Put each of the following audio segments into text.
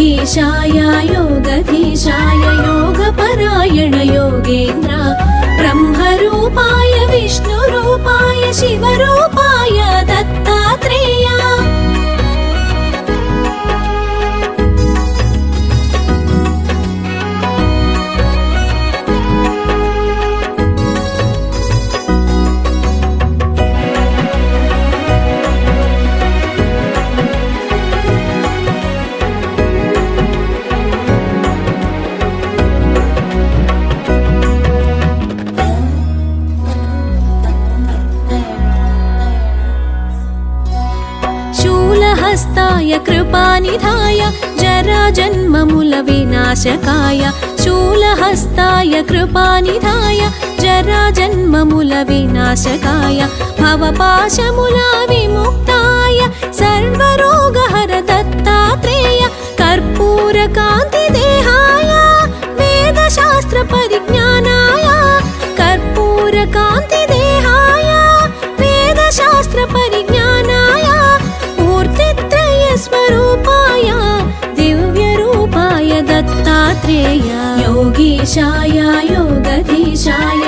योगीशाय योगधीशाय योगपरायण योगेन्द्र ब्रह्मरूपाय विष्णुरूपाय शिवरूपाय कृपानिधाय जराजन्ममुल विनाशकाय शूलहस्ताय कृपानिधाय जराजन्ममुल विनाशकाय भवपाशमुला विमुक्ताय सर्वरोगहर दत्तात्रेय कर्पूरकान्तिदेहाय वेदशास्त्रपरिज्ञानाय యోగేశాయ యోగధీశాయ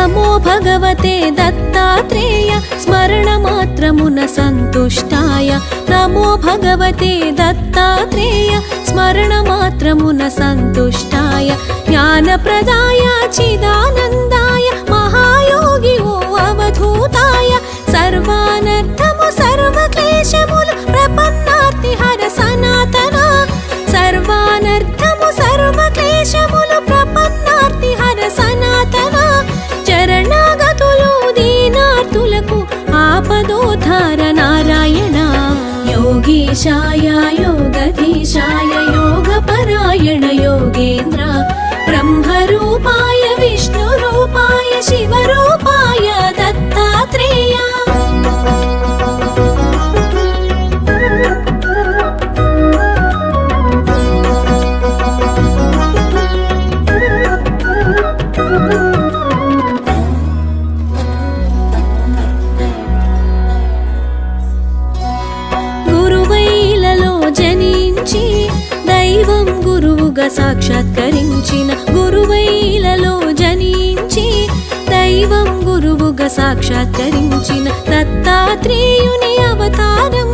నమో భగవతే దత్తాత్రేయ స్మరణమాత్రమున సంతుష్టాయ. నమో భగవతే దత్తాత్రేయ స్మరణమాత్రమున సంతుష్టాయ. జ్ఞానప్రదాయ చిదానందాయ మహాయోగి ఓ అవధూతాయ. సర్వానర్థము సర్వక్లేశములు ప్రపన్నార్తి హర సనాతన योगीशायाय సాక్షాత్కరించిన దత్తాత్రేయుని అవతారం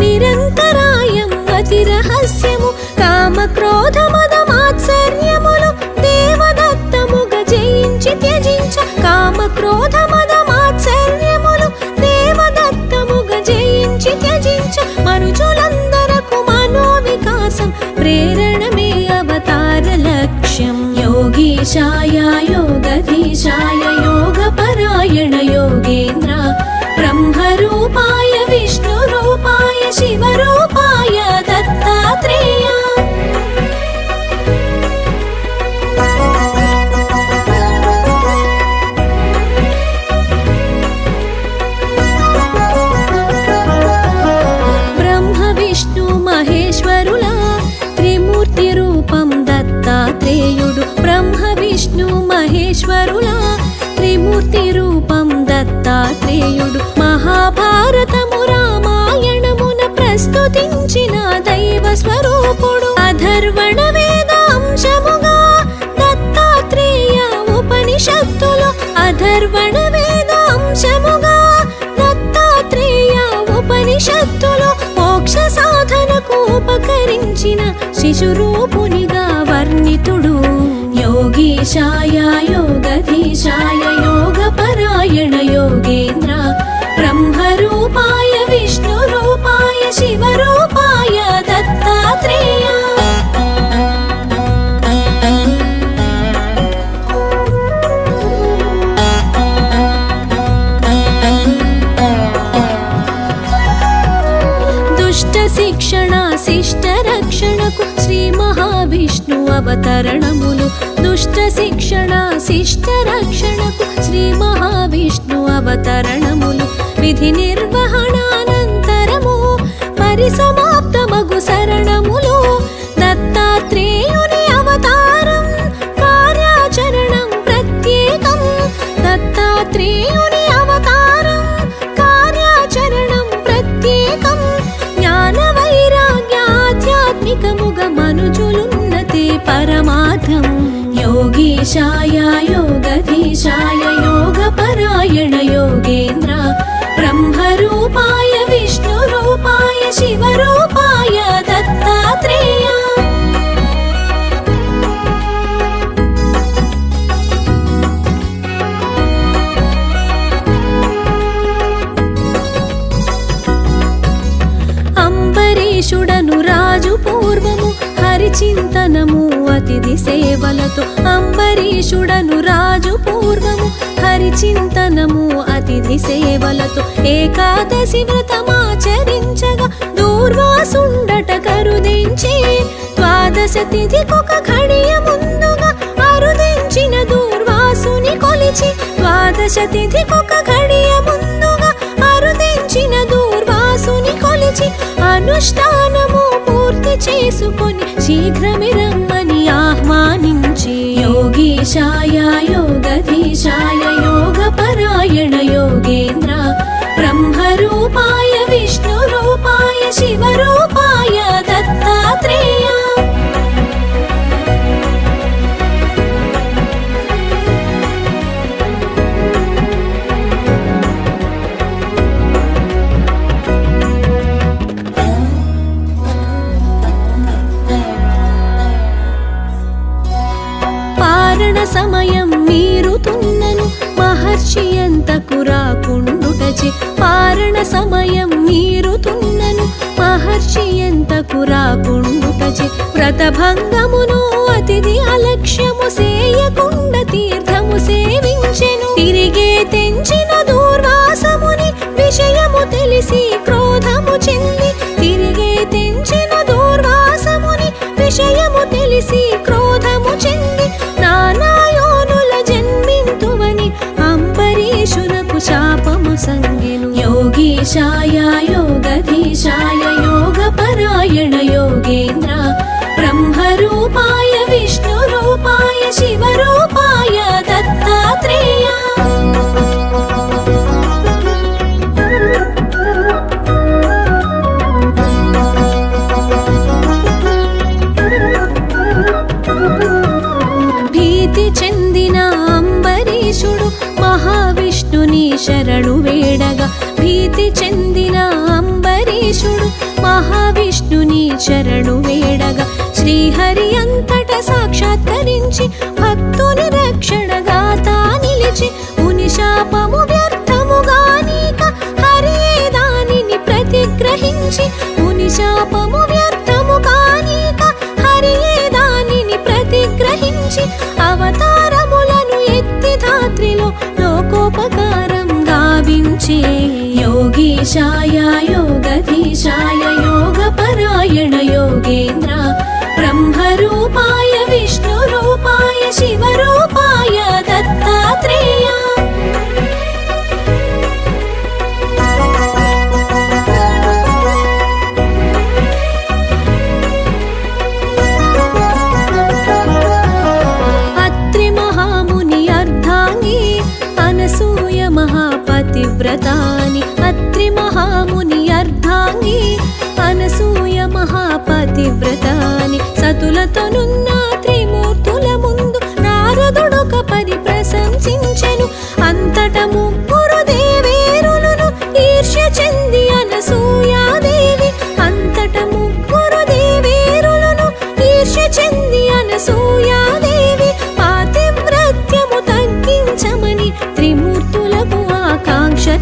నిరంతరాయం అతి రహస్యము కామ క్రోధ మద మాత్సర్యములు దేవదత్తముగా జయించి త్యజించ కామ క్రోధ మద మాత్సర్యములు దేవదత్తముగా జయించి త్యజించ మనుజులందరకు మనో వికాసం ప్రేరణమే అవతార లక్ష్యం. యోగీశాయ యోగధీశాయ ఉపకరించిన శిశురూపునిగా వర్ణితుడు. యోగీశాయ యోగధీశాయ యోగ అవతరణములు దుష్ట శిక్షణ శిష్ట రక్షణకు శ్రీ మహావిష్ణు అవతరణములు విధి నిర్వహణ యోగీశాయ యోగధీశాయ యోగపరాయణ యోగేంద్ర బ్రహ్మరూపాయ ఏకాదశి వ్రతమాచరించగా దూర్వాసుండట కరుదించి ద్వాదశ తిథికొక ఘడియ ముందుగా అరుదించిన దూర్వాసుని కొలిచి ద్వాదశ తిథికొక ఘడియ ముందుగా అరుదించిన దూర్వాసుని కొలిచి అనుష్ఠానము పూర్తి చేసుకొని శీఘ్రమే రమ్మని ఆహ్వానించి. యోగీశాయ యోగధీశాయ యోగపరాయణ యోగే బ్రహ్మరూపాయ విష్ణురూపాయ శివరూపాయ రాకుండుటచి పారణ సమయం మీరుతున్నను మహర్షి ఎంతకు రాకుండుటచి వ్రతభంగమును అతిథి అలక్ష్యము సేయకు योगधीशाय మహావిష్ణుని చరణు వేడగా శ్రీహరి అంతట సాక్షాత్కరించి భక్తుని రక్షణగా తా నిలిచి ముని శాపము వ్యర్థముగా నీక హరియే దానిని ప్రతిగ్రహించి ముని శాపము వ్యర్థముగా నీక హరియే దానిని ప్రతిగ్రహించి అవతారములను ఎత్తి ధాత్రిలో లోకోపకారం గావించే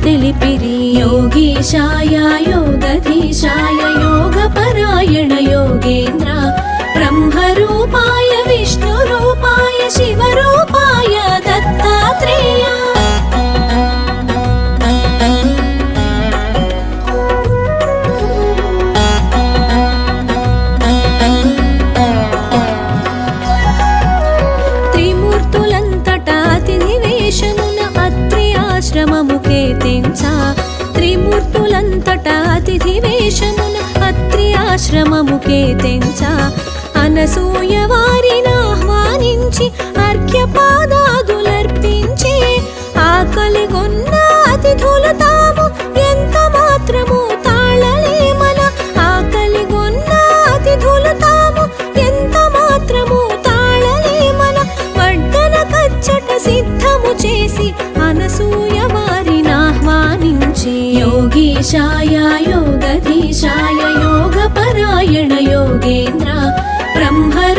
తెలిపిరి యోగీశాయ. ఆశ్రమముకే కేతించ త్రిమూర్తులంతటా అతిథి వేషమున అత్రి ఆశ్రమము కేతించ అనసూయవారి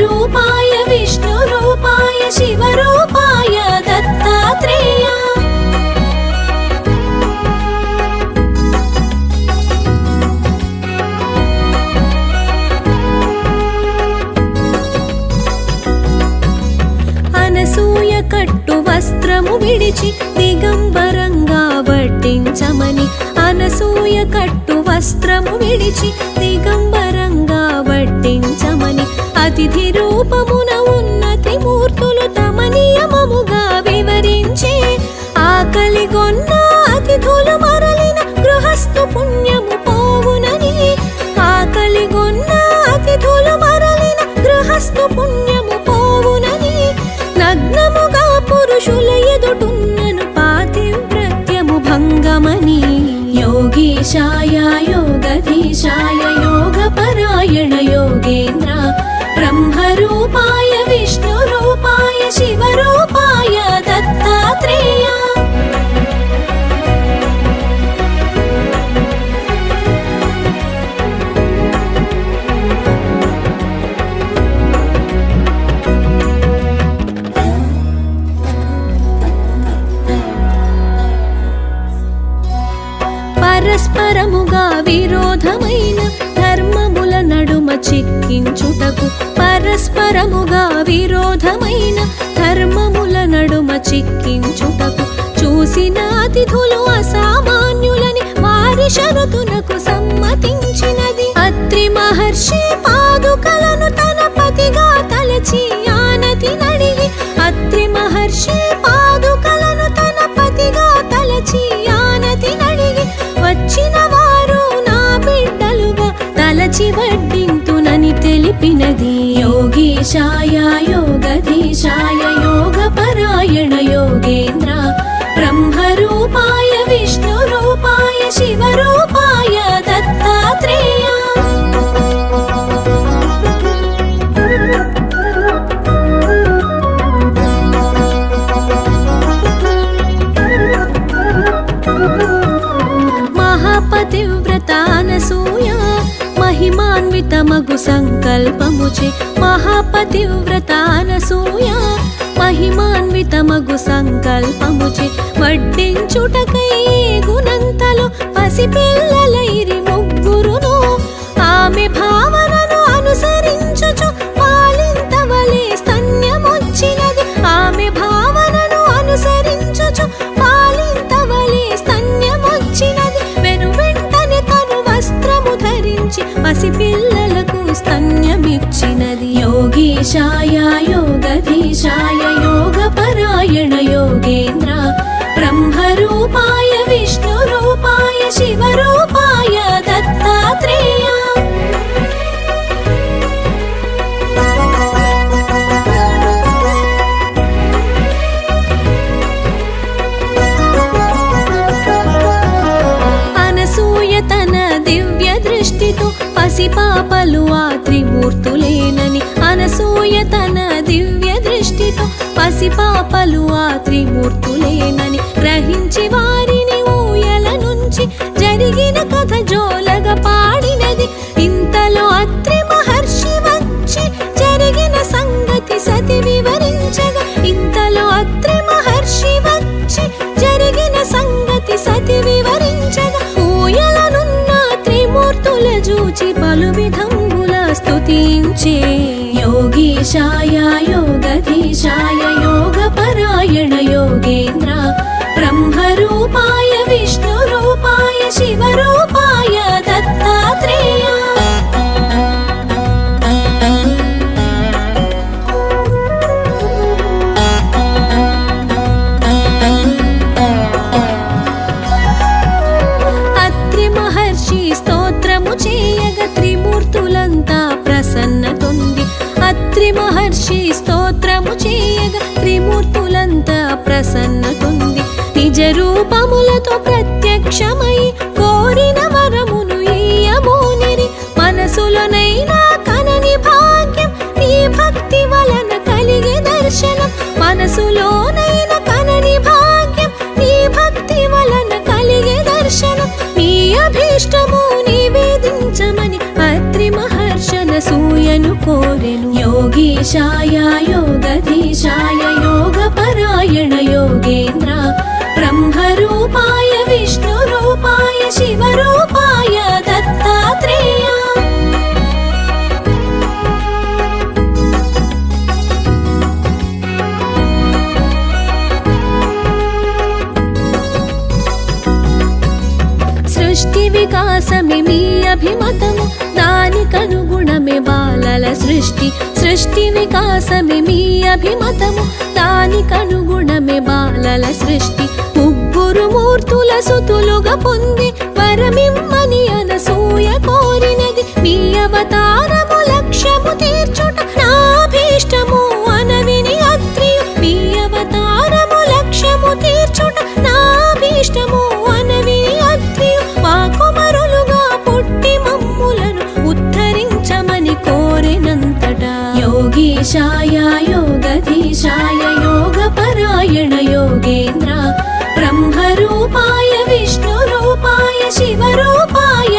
రూపాయ విష్ణు రూపాయ శివ రూపాయ దత్తాత్రేయ. అనసూయ కట్టు వస్త్రము విడిచి దిగంబరంగా వడ్డించమని అనసూయ కట్టు వస్త్రము విడిచి దిగం అతిథి రూపమున ఉన్న పరస్పరముగా విరోధమైన ధర్మముల నడుమ చిక్కించుటకు చూసిన అతిథులు అసామాన్యులని వారి షరతునకు సమ్మతించినది. అత్రి మహర్షి పాదుకలను తన పతిగా తలచి ఆనతి నడిగి అత్రి మహర్షి పాదుకలను తన పతిగా తలచి ఆనతి నడిగి వచ్చిన వారు నా బిడ్డలుగా తలచి వడ్డింతునని తెలిపినది. యోగీశాయ యోగధీశాయ యోగపరాయణ యోగేంద్ర. బ్రహ్మరూపాయ విష్ణురూపాయ శివరూపాయ. మహిమాన్వితమగు సంకల్పముచే మహాపతివ్రత అనసూయ మహిమాన్వితమగు సంకల్పముచే వడ్డించుటకై గుణంతలు పసిపిల్లలైరి शाया यो యోగీశాయ యోగధీశాయ యోగీశాయ యోగధీశాయ యోగ పరాయణ యోగేంద్ర. బ్రహ్మరూపాయ విష్ణురూపాయ శివరూపాయ దత్తాత్రేయ. సృష్టి వికాసమే మీ అభిమతము దానికనుగుణమే బాలల సృష్టి. సృష్టి వికాసమే మీ అభిమతము. దానికనుగుణమే బాలల సృష్టి. ముగ్గురు మూర్తుల సుతులుగా పొంది వరమిమ్మని అనసూయ కోరినది. మీ అవతారము లక్ష్యము యోగీశాయ యోగధీశాయ యోగ పరాయణ యోగేంద్ర. బ్రహ్మరూపాయ విష్ణు రూపాయ శివ రూపాయ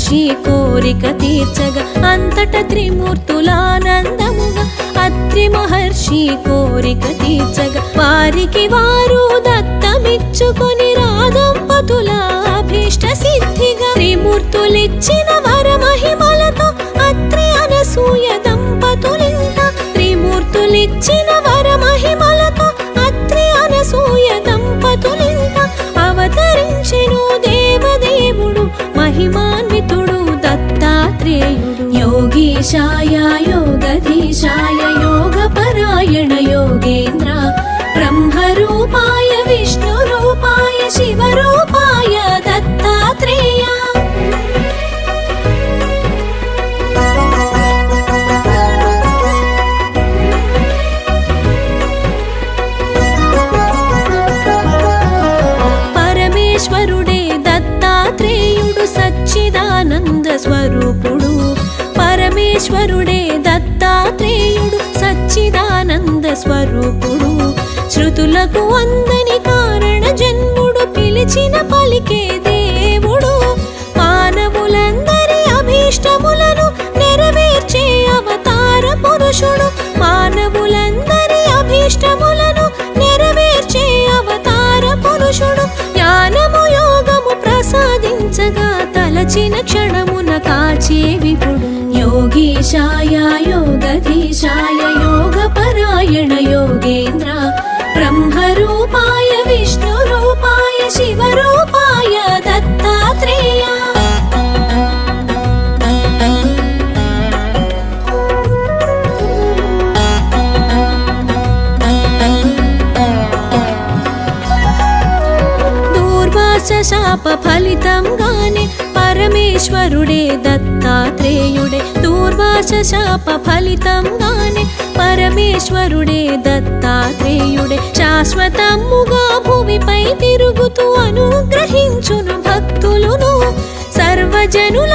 మహర్షి కోరిక తీర్చగా అంతట త్రిమూర్తులానందముగా అత్రి మహర్షి కోరిక తీర్చగా వారికి వారు దత్తమిచ్చుకొని రాదంపతుల అభీష్ట సిద్ధిగా త్రిమూర్తులిచ్చిన యోగీశాయ యోగధీశాయ యోగ పరాయణ యోగేంద్ర. బ్రహ్మరూపాయ విష్ణు సచ్చిదానంద స్వరూపుడు. శృతులకు అందని కారణ జన్ముడు పిలిచిన పలికే దేవుడు. మానవులందరి అభీష్టములను నెరవేర్చే అవతార పురుషుడు. మానవులందరి అభీష్టములను నెరవేర్చే అవతార పురుషుడు. జ్ఞానము యోగము ప్రసాదించగా తలచిన క్షణమున కాచే విపుడు యోగీశాయ తప శాప ఫలితంగానే పరమేశ్వరుడే దత్తాత్రేయుడే. దూర్వాస శాప ఫలితంగానే పరమేశ్వరుడే దత్తాత్రేయుడే. శాశ్వతముగా భూమిపై తిరుగుతూ అనుగ్రహించును భక్తులును సర్వజనుల